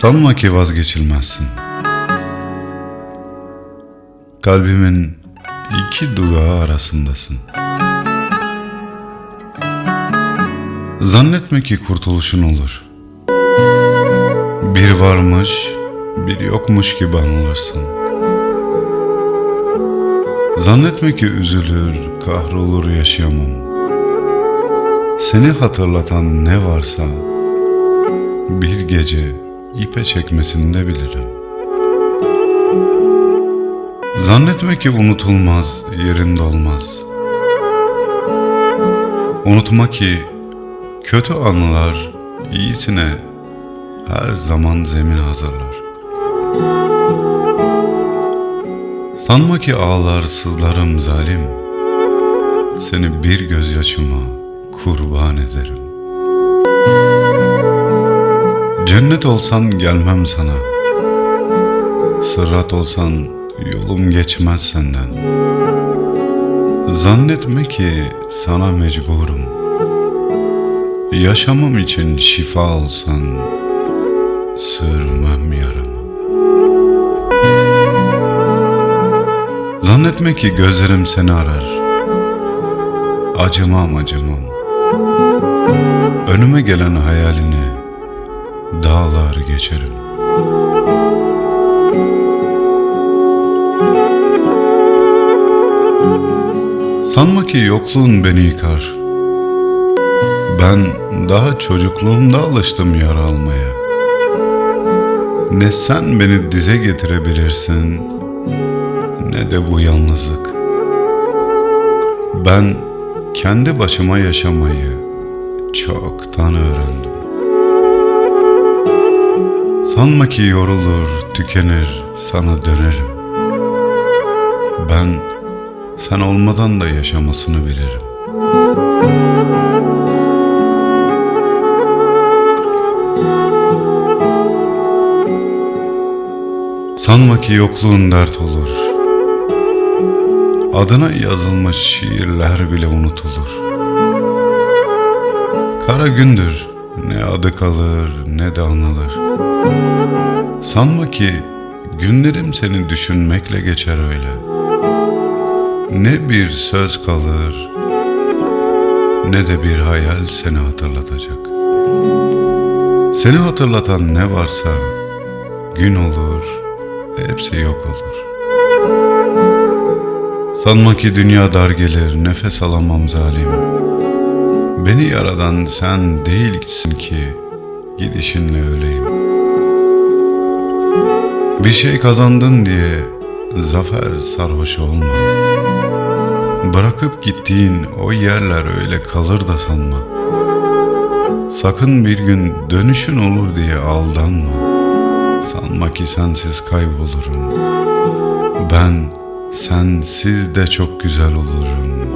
Sanma ki vazgeçilmezsin. Kalbimin iki dudağı arasındasın. Zannetme ki kurtuluşun olur. Bir varmış, bir yokmuş gibi anılırsın. Zannetme ki üzülür, kahrolur yaşayamam. Seni hatırlatan ne varsa bir gece ipe çekmesini de bilirim. Zannetme ki unutulmaz, yerinde olmaz. Unutma ki kötü anılar iyisine her zaman zemin hazırlar. Sanma ki ağlar sızlarım zalim. Seni bir gözyaşıma kurban ederim. Cennet olsan gelmem sana. Sırat olsan yolum geçmez senden. Zannetme ki sana mecburum. Yaşamam için şifa olsan sürmem yaramı. Zannetme ki gözlerim seni arar. Acımam acımam. Önüme gelen hayalini dağlar geçerim. Sanma ki yokluğun beni yıkar. Ben daha çocukluğumda alıştım yara almaya. Ne sen beni dize getirebilirsin ne de bu yalnızlık. Ben kendi başıma yaşamayı çoktan öğrendim. Sanma ki yorulur, tükenir, sana dönerim. Ben sen olmadan da yaşamasını bilirim. Sanma ki yokluğun dert olur. Adına yazılmış şiirler bile unutulur. Kara gündür ne adı kalır ne de anılır. Sanma ki günlerim seni düşünmekle geçer öyle. Ne bir söz kalır ne de bir hayal seni hatırlatacak. Seni hatırlatan ne varsa gün olur, hepsi yok olur. Sanma ki dünya dar gelir, nefes alamam zalim. Beni yaradan sen değilsin ki gidişinle öleyim. Bir şey kazandın diye zafer sarhoş olma. Bırakıp gittiğin o yerler öyle kalır da sanma. Sakın bir gün dönüşün olur diye aldanma. Sanma ki sensiz kaybolurum. Ben sensiz de çok güzel olurum.